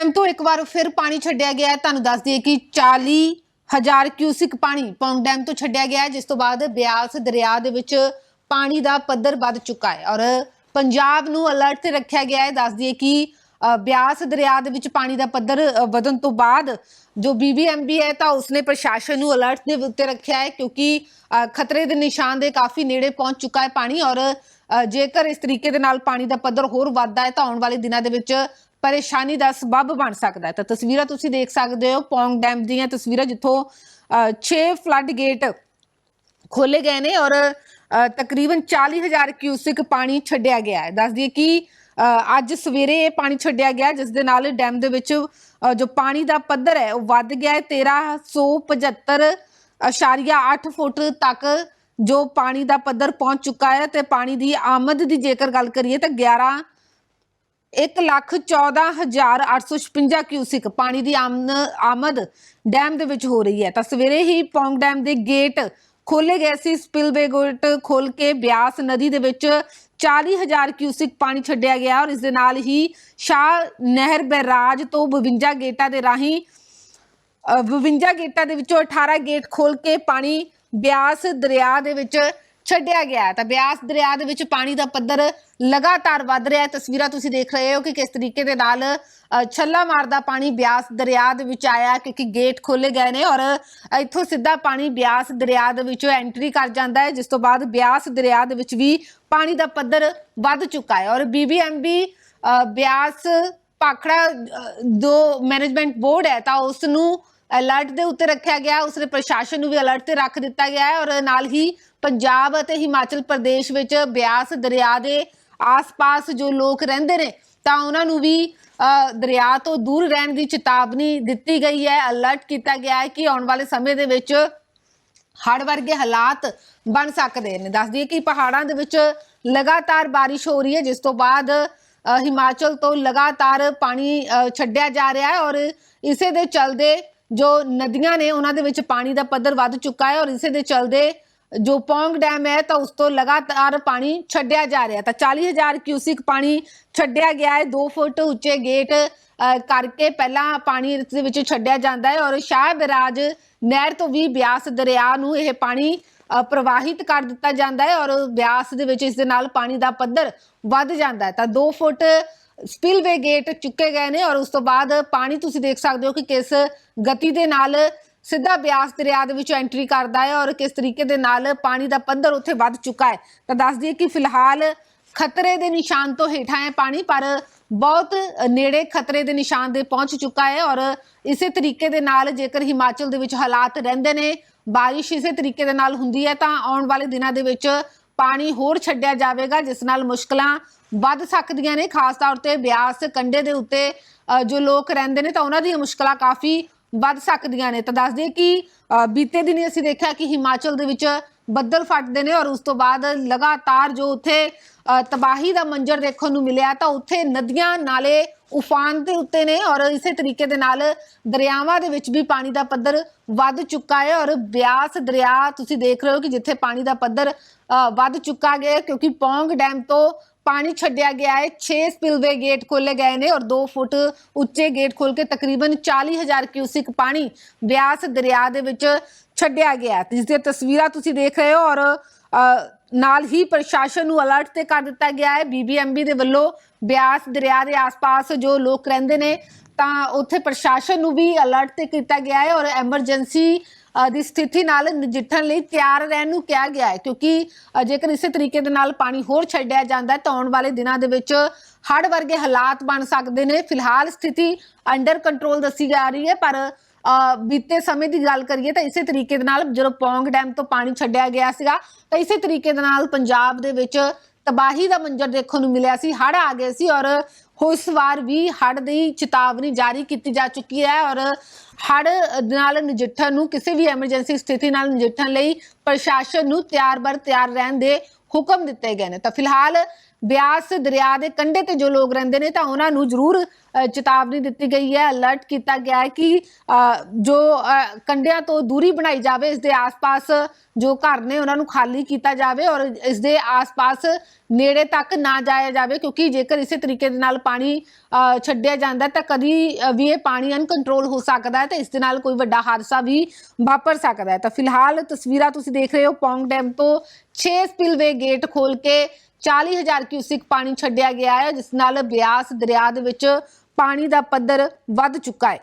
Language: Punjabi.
ਡੈਮ ਤੋਂ ਇੱਕ ਵਾਰ ਫਿਰ ਪਾਣੀ ਛੱਡਿਆ ਗਿਆ ਤੁਹਾਨੂੰ ਦੱਸ ਦਈਏ ਕਿ 40 ਹਜ਼ਾਰ ਕਿਊਸਿਕ ਪਾਣੀ ਪੌਂਗ ਡੈਮ ਤੋਂ ਛੱਡਿਆ ਗਿਆ ਹੈ ਜਿਸ ਤੋਂ ਬਾਅਦ ਬਿਆਸ ਦਰਿਆ ਦੇ ਵਿੱਚ ਪਾਣੀ ਦਾ ਪੱਧਰ ਵੱਧ ਚੁੱਕਾ ਹੈ ਔਰ ਪੰਜਾਬ ਨੂੰ ਅਲਰਟ ਤੇ ਰੱਖਿਆ ਗਿਆ ਹੈ। ਦੱਸ ਦਈਏ ਕਿ ਬਿਆਸ ਦਰਿਆ ਦੇ ਵਿੱਚ ਪਾਣੀ ਦਾ ਪੱਧਰ ਵਧਣ ਤੋਂ ਬਾਅਦ ਜੋ ਬੀਬੀਐਮਬੀ ਹੈ ਤਾਂ ਉਸਨੇ ਪ੍ਰਸ਼ਾਸਨ ਨੂੰ ਅਲਰਟ ਦੇ ਉੱਤੇ ਰੱਖਿਆ ਹੈ ਕਿਉਂਕਿ ਅ, ਖਤਰੇ ਦੇ ਨਿਸ਼ਾਨ ਦੇ ਕਾਫੀ ਨੇੜੇ ਪਹੁੰਚ ਚੁੱਕਾ ਹੈ ਪਾਣੀ ਔਰ ਜੇਕਰ ਇਸ ਤਰੀਕੇ ਦੇ ਨਾਲ ਪਾਣੀ ਦਾ ਪੱਧਰ ਹੋਰ ਵੱਧਦਾ ਹੈ ਤਾਂ ਆਉਣ ਵਾਲੇ ਦਿਨਾਂ ਦੇ ਵਿੱਚ ਪਰੇਸ਼ਾਨੀ ਦਾ ਸਬਬ ਬਣ ਸਕਦਾ ਹੈ। ਤਾਂ ਤਸਵੀਰਾਂ ਤੁਸੀਂ ਦੇਖ ਸਕਦੇ ਹੋ ਪੌਂਗ ਡੈਮ ਦੀਆਂ ਤਸਵੀਰਾਂ ਜਿੱਥੋਂ 6 ਫਲੱਡ ਗੇਟ ਖੋਲੇ ਗਏ ਨੇ ਔਰ ਅ, ਤਕਰੀਬਨ 40000 ਕਿਊਸਿਕ ਪਾਣੀ ਛੱਡਿਆ ਗਿਆ ਹੈ। ਦੱਸ ਦਈਏ ਕਿ ਅੱਜ ਸਵੇਰੇ ਇਹ ਪਾਣੀ ਛੱਡਿਆ ਗਿਆ ਜਿਸ ਦੇ ਨਾਲ ਡੈਮ ਦੇ ਵਿੱਚ ਜੋ ਪਾਣੀ ਦਾ ਪੱਧਰ ਹੈ ਉਹ ਵੱਧ ਗਿਆ ਹੈ। 1375.8 ਫੁੱਟ ਤੱਕ ਜੋ ਪਾਣੀ ਦਾ ਪੱਧਰ ਪਹੁੰਚ ਚੁੱਕਾ ਹੈ ਤੇ ਪਾਣੀ ਦੀ ਆਮਦ ਦੀ ਜੇਕਰ ਗੱਲ ਕਰੀਏ ਤਾਂ 11 ਇੱਕ ਲੱਖ ਚੌਦਾਂ ਹਜ਼ਾਰ ਅੱਠ ਸੌ ਛਪੰਜਾ ਕਿਊਸਿਕ ਪਾਣੀ ਦੀ ਆਮਦ ਡੈਮ ਦੇ ਵਿੱਚ ਹੋ ਰਹੀ ਹੈ। ਤਾਂ ਸਵੇਰੇ ਹੀ ਪੌਂਗ ਡੈਮ ਦੇ ਗੇਟ ਖੋਲੇ ਗਏ ਸੀ। ਸਪਿਲਵੇ ਗੇਟ ਖੋਲ ਕੇ ਬਿਆਸ ਨਦੀ ਦੇ ਵਿੱਚ 40000 ਕਿਊਸਿਕ ਪਾਣੀ ਛੱਡਿਆ ਗਿਆ ਔਰ ਇਸ ਦੇ ਨਾਲ ਹੀ ਸ਼ਾਹ ਨਹਿਰ ਬੈਰਾਜ ਤੋਂ 52 ਗੇਟਾਂ ਦੇ ਰਾਹੀਂ ਅ, 52 ਗੇਟਾਂ ਦੇ ਵਿੱਚੋਂ 18 ਗੇਟ ਖੋਲ ਕੇ ਪਾਣੀ ਬਿਆਸ ਦਰਿਆ ਦੇ ਵਿੱਚ ਛੱਡਿਆ ਗਿਆ ਹੈ। ਤਾਂ ਬਿਆਸ ਦਰਿਆ ਦੇ ਵਿੱਚ ਪਾਣੀ ਦਾ ਪੱਧਰ ਲਗਾਤਾਰ ਵੱਧ ਰਿਹਾ ਹੈ ਤਸਵੀਰਾਂ ਤੁਸੀਂ ਦੇਖ ਰਹੇ ਹੋ ਕਿ ਕਿਸ ਤਰੀਕੇ ਦੇ ਨਾਲ ਛੱਲਾ ਮਾਰਦਾ ਪਾਣੀ ਬਿਆਸ ਦਰਿਆ ਦੇ ਵਿੱਚ ਆਇਆ ਕਿਉਂਕਿ ਗੇਟ ਖੋਲੇ ਗਏ ਨੇ ਔਰ ਇੱਥੋਂ ਸਿੱਧਾ ਪਾਣੀ ਬਿਆਸ ਦਰਿਆ ਦੇ ਵਿੱਚੋਂ ਐਂਟਰੀ ਕਰ ਜਾਂਦਾ ਹੈ ਜਿਸ ਤੋਂ ਬਾਅਦ ਬਿਆਸ ਦਰਿਆ ਦੇ ਵਿੱਚ ਵੀ ਪਾਣੀ ਦਾ ਪੱਧਰ ਵੱਧ ਚੁੱਕਾ ਹੈ ਔਰ ਬੀਬੀਐਮਬੀ ਬਿਆਸ ਪਾਖੜਾ ਜੋ ਮੈਨੇਜਮੈਂਟ ਬੋਰਡ ਹੈ ਤਾਂ ਉਸ ਨੂੰ ਅਲਰਟ ਦੇ ਉੱਤੇ ਰੱਖਿਆ ਗਿਆ। ਉਸਨੇ ਪ੍ਰਸ਼ਾਸਨ ਨੂੰ ਵੀ ਅਲਰਟ ਤੇ ਰੱਖ ਦਿੱਤਾ ਗਿਆ ਹੈ ਔਰ ਨਾਲ ਹੀ ਪੰਜਾਬ ਅਤੇ ਹਿਮਾਚਲ ਪ੍ਰਦੇਸ਼ ਵਿੱਚ ਬਿਆਸ ਦਰਿਆ ਦੇ ਆਸ-ਪਾਸ ਜੋ ਲੋਕ ਰਹਿੰਦੇ ਨੇ, ਤਾਂ ਉਹਨਾਂ ਨੂੰ ਵੀ ਦਰਿਆ ਤੋਂ ਦੂਰ ਰਹਿਣ ਦੀ ਚੇਤਾਵਨੀ ਦਿੱਤੀ ਗਈ ਹੈ। ਅਲਰਟ ਕੀਤਾ ਗਿਆ ਹੈ ਕਿ ਆਉਣ ਵਾਲੇ ਸਮੇਂ ਦੇ ਵਿੱਚ ਹੜ੍ਹ ਵਰਗੇ ਹਾਲਾਤ ਬਣ ਸਕਦੇ ਨੇ। ਦੱਸ ਦਈਏ ਕਿ ਪਹਾੜਾਂ ਦੇ ਵਿੱਚ ਲਗਾਤਾਰ ਬਾਰਿਸ਼ ਹੋ ਰਹੀ ਹੈ, ਜਿਸ ਤੋਂ ਬਾਅਦ ਹਿਮਾਚਲ ਤੋਂ ਲਗਾਤਾਰ ਪਾਣੀ ਛੱਡਿਆ ਜਾ ਰਿਹਾ ਹੈ ਔਰ ਇਸੇ ਦੇ ਚਲਦੇ ਜੋ ਨਦੀਆਂ ਨੇ ਉਹਨਾਂ ਦੇ ਵਿੱਚ ਪਾਣੀ ਦਾ ਪੱਧਰ ਵੱਧ ਚੁੱਕਾ ਹੈ ਔਰ ਇਸੇ ਦੇ ਚਲਦੇ ਜੋ ਪੌਂਗ ਡੈਮ ਹੈ ਤਾਂ ਉਸ ਤੋਂ ਲਗਾਤਾਰ ਪਾਣੀ ਛੱਡਿਆ ਜਾ ਰਿਹਾ ਤਾਂ 40000 ਕਿਊਸਿਕ ਪਾਣੀ ਛੱਡਿਆ ਗਿਆ ਹੈ। 2 ਫੁੱਟ ਉੱਚੇ ਗੇਟ ਅ, ਕਰਕੇ ਪਹਿਲਾਂ ਪਾਣੀ ਇਸ ਦੇ ਵਿੱਚ ਛੱਡਿਆ ਜਾਂਦਾ ਹੈ ਔਰ ਸ਼ਾਹ ਬਿਰਾਜ ਨਹਿਰ ਤੋਂ ਵੀ ਬਿਆਸ ਦਰਿਆ ਨੂੰ ਇਹ ਪਾਣੀ ਅ, ਪ੍ਰਵਾਹਿਤ ਕਰ ਦਿੱਤਾ ਜਾਂਦਾ ਹੈ ਔਰ ਬਿਆਸ ਦੇ ਵਿੱਚ ਇਸ ਦੇ ਨਾਲ ਪਾਣੀ ਦਾ ਪੱਧਰ ਵੱਧ ਜਾਂਦਾ ਹੈ। ਤਾਂ 2 ਫੁੱਟ ਸਪਿਲਵੇ ਗੇਟ ਚੁੱਕੇ ਗਏ ਨੇ ਔਰ ਉਸ ਤੋਂ ਬਾਅਦ ਪਾਣੀ ਤੁਸੀਂ ਦੇਖ ਸਕਦੇ ਹੋ ਕਿ ਕਿਸ ਗਤੀ ਦੇ ਨਾਲ ਸਿੱਧਾ ਬਿਆਸ ਦਰਿਆ ਦੇ ਵਿੱਚ ਐਂਟਰੀ ਕਰਦਾ ਹੈ ਔਰ ਕਿਸ ਤਰੀਕੇ ਦੇ ਨਾਲ ਪਾਣੀ ਦਾ ਪੱਧਰ ਉੱਥੇ ਵੱਧ ਚੁੱਕਾ ਹੈ। ਤਾਂ ਦੱਸ ਦਈਏ ਕਿ ਫਿਲਹਾਲ ਖਤਰੇ ਦੇ ਨਿਸ਼ਾਨ ਤੋਂ ਹੇਠਾਂ ਹੈ ਪਾਣੀ, ਪਰ ਬਹੁਤ ਨੇੜੇ ਖਤਰੇ ਦੇ ਨਿਸ਼ਾਨ ਦੇ ਪਹੁੰਚ ਚੁੱਕਾ ਹੈ ਔਰ ਇਸੇ ਤਰੀਕੇ ਦੇ ਨਾਲ ਜੇਕਰ ਹਿਮਾਚਲ ਦੇ ਵਿੱਚ ਹਾਲਾਤ ਰਹਿੰਦੇ ਨੇ, ਬਾਰਿਸ਼ ਇਸੇ ਤਰੀਕੇ ਦੇ ਨਾਲ ਹੁੰਦੀ ਹੈ, ਤਾਂ ਆਉਣ ਵਾਲੇ ਦਿਨਾਂ ਦੇ ਵਿੱਚ ਪਾਣੀ ਹੋਰ ਛੱਡਿਆ ਜਾਵੇਗਾ ਜਿਸ ਨਾਲ ਮੁਸ਼ਕਲਾਂ ਵੱਧ ਸਕਦੀਆਂ ਨੇ। ਖਾਸ ਤੌਰ ਤੇ ਬਿਆਸ ਕੰਢੇ ਦੇ ਉੱਤੇ ਅ, ਜੋ ਲੋਕ ਰਹਿੰਦੇ ਨੇ ਤਾਂ ਉਹਨਾਂ ਦੀਆਂ ਮੁਸ਼ਕਲਾਂ ਕਾਫੀ ਵੱਧ ਸਕਦੀਆਂ ਨੇ। ਤਾਂ ਦੱਸ ਦਈਏ ਕਿ ਅ, ਬੀਤੇ ਦਿਨੀ ਅਸੀਂ ਦੇਖਿਆ ਕਿ ਹਿਮਾਚਲ ਦੇ ਵਿੱਚ ਬੱਦਲ ਫਟਦੇ ਨੇ ਔਰ ਉਸ ਤੋਂ ਬਾਅਦ ਲਗਾਤਾਰ ਜੋ ਉੱਥੇ ਤਬਾਹੀ ਦਾ ਮੰਜ਼ਰ ਦੇਖਣ ਨੂੰ ਮਿਲਿਆ ਤਾਂ ਉੱਥੇ ਨਦੀਆਂ ਨਾਲੇ ਉਫਾਨ ਦੇ ਉੱਤੇ ਨੇ ਔਰ ਇਸੇ ਤਰੀਕੇ ਦੇ ਨਾਲ ਦਰਿਆਵਾਂ ਦੇ ਵਿੱਚ ਵੀ ਪਾਣੀ ਦਾ ਪੱਧਰ ਵੱਧ ਚੁੱਕਾ ਹੈ ਔਰ ਬਿਆਸ ਦਰਿਆ ਤੁਸੀਂ ਦੇਖ ਰਹੇ ਹੋ ਕਿ ਜਿੱਥੇ ਪਾਣੀ ਦਾ ਪੱਧਰ ਅ, ਵੱਧ ਚੁੱਕਾ ਗਿਆ ਕਿਉਂਕਿ ਪੌਂਗ ਡੈਮ ਤੋਂ ਪਾਣੀ ਛੱਡਿਆ ਗਿਆ ਹੈ। 6 ਸਪਿਲਵੇ ਗੇਟ ਖੋਲੇ ਗਏ ਨੇ ਔਰ 2 ਫੁੱਟ ਉੱਚੇ ਗੇਟ ਖੋਲ ਕੇ ਤਕਰੀਬਨ 40000 ਕਿਊਸਿਕ ਪਾਣੀ ਬਿਆਸ ਦਰਿਆ ਦੇ ਵਿੱਚ ਛੱਡਿਆ ਗਿਆ ਜਿਸ ਦੀਆਂ ਤਸਵੀਰਾਂ ਤੁਸੀਂ ਦੇਖ ਰਹੇ ਹੋ ਔਰ ਨਾਲ ਹੀ ਪ੍ਰਸ਼ਾਸਨ ਨੂੰ ਅਲਰਟ ਤੇ ਕਰ ਦਿੱਤਾ ਗਿਆ ਹੈ। ਬੀਬੀਐਮਬੀ ਦੇ ਵੱਲੋਂ ਬਿਆਸ ਦਰਿਆ ਦੇ ਆਸ-ਪਾਸ ਜੋ ਲੋਕ ਰਹਿੰਦੇ ਨੇ, ਤਾਂ ਉੱਥੇ ਪ੍ਰਸ਼ਾਸਨ ਨੂੰ ਵੀ ਅਲਰਟ ਤੇ ਕੀਤਾ ਗਿਆ ਹੈ ਔਰ ਐਮਰਜੈਂਸੀ ਦੀ ਸਥਿਤੀ ਨਾਲ ਨਜਿੱਠਣ ਲਈ ਤਿਆਰ ਰਹਿਣ ਨੂੰ ਕਿਹਾ ਗਿਆ ਹੈ ਕਿਉਂਕਿ ਜੇਕਰ ਇਸੇ ਤਰੀਕੇ ਦੇ ਨਾਲ ਪਾਣੀ ਹੋਰ ਛੱਡਿਆ ਜਾਂਦਾ ਤਾਂ ਆਉਣ ਵਾਲੇ ਦਿਨਾਂ ਦੇ ਵਿੱਚ ਹੜ੍ਹ ਵਰਗੇ ਹਾਲਾਤ ਬਣ ਸਕਦੇ ਨੇ। ਫਿਲਹਾਲ ਸਥਿਤੀ ਅੰਡਰ ਕੰਟਰੋਲ ਦੱਸੀ ਜਾ ਰਹੀ ਹੈ ਪਰ ਅ, ਬੀਤੇ ਸਮੇਂ ਦੀ ਗੱਲ ਕਰੀਏ ਤਾਂ ਇਸੇ ਤਰੀਕੇ ਦੇ ਨਾਲ ਜਦੋਂ ਪੌਂਗ ਡੈਮ ਤੋਂ ਪਾਣੀ ਛੱਡਿਆ ਗਿਆ ਸੀਗਾ ਤਾਂ ਇਸੇ ਤਰੀਕੇ ਦੇ ਨਾਲ ਪੰਜਾਬ ਦੇ ਵਿੱਚ ਤਬਾਹੀ ਦਾ ਮੰਜ਼ਰ ਦੇਖਣ ਨੂੰ ਮਿਲਿਆ ਸੀ, ਹੜ੍ਹ ਆ ਗਏ ਸੀ ਔਰ ਇਸ ਵਾਰ ਵੀ ਹੜ੍ਹ ਦੀ ਚੇਤਾਵਨੀ ਜਾਰੀ ਕੀਤੀ ਜਾ ਚੁੱਕੀ ਹੈ ਔਰ ਹੜ੍ਹ ਨਾਲ ਨਜਿੱਠਣ ਨੂੰ ਕਿਸੇ ਵੀ ਐਮਰਜੈਂਸੀ ਸਥਿਤੀ ਨਾਲ ਨਜਿੱਠਣ ਲਈ ਪ੍ਰਸ਼ਾਸਨ ਨੂੰ ਤਿਆਰ ਬਰ ਤਿਆਰ ਰਹਿਣ ਦੇ ਹੁਕਮ ਦਿੱਤੇ ਗਏ ਨੇ। ਤਾਂ ਫਿਲਹਾਲ ਬਿਆਸ ਦਰਿਆ ਦੇ ਕੰਢੇ ਤੇ ਜੋ ਲੋਕ ਰਹਿੰਦੇ ਨੇ ਤਾਂ ਉਹਨਾਂ ਨੂੰ ਜ਼ਰੂਰ ਚੇਤਾਵਨੀ ਦਿੱਤੀ ਗਈ ਹੈ ਅਲਰਟ ਕੀਤਾ ਗਿਆ ਹੈ ਕਿ ਜੋ ਕੰਢਿਆਂ ਤੋਂ ਦੂਰੀ ਬਣਾਈ ਜਾਵੇ ਇਸ ਦੇ ਆਸ-ਪਾਸ ਜੋ ਘਰ ਨੇ ਉਹਨਾਂ ਨੂੰ ਖਾਲੀ ਕੀਤਾ ਜਾਵੇ ਔਰ ਇਸ ਦੇ ਆਸ-ਪਾਸ ਨੇੜੇ ਤੱਕ ਨਾ ਜਾਇਆ ਜਾਵੇ ਕਿਉਂਕਿ ਜੇਕਰ ਇਸੇ ਤਰੀਕੇ ਦੇ ਨਾਲ ਪਾਣੀ ਅ, ਛੱਡਿਆ ਜਾਂਦਾ ਤਾਂ ਕਦੀ ਵੀ ਇਹ ਪਾਣੀ ਅਨਕੰਟਰੋਲ ਹੋ ਸਕਦਾ ਹੈ ਤੇ ਇਸ ਦੇ ਨਾਲ ਕੋਈ ਵੱਡਾ ਹਾਦਸਾ ਵੀ ਵਾਪਰ ਸਕਦਾ ਹੈ। ਤਾਂ ਫਿਲਹਾਲ ਤਸਵੀਰਾਂ ਤੁਸੀਂ ਦੇਖ ਰਹੇ ਹੋ ਪੌਂਗ ਡੈਮ ਤੋਂ 6 ਸਪਿਲਵੇ ਗੇਟ ਖੋਲ ਕੇ 40000 ਕਿਊਸਿਕ ਪਾਣੀ ਛੱਡਿਆ ਗਿਆ ਹੈ, ਜਿਸ ਨਾਲ ਬਿਆਸ ਦਰਿਆ ਦੇ ਵਿੱਚ ਪਾਣੀ ਦਾ ਪੱਧਰ ਵੱਧ ਚੁੱਕਾ ਹੈ।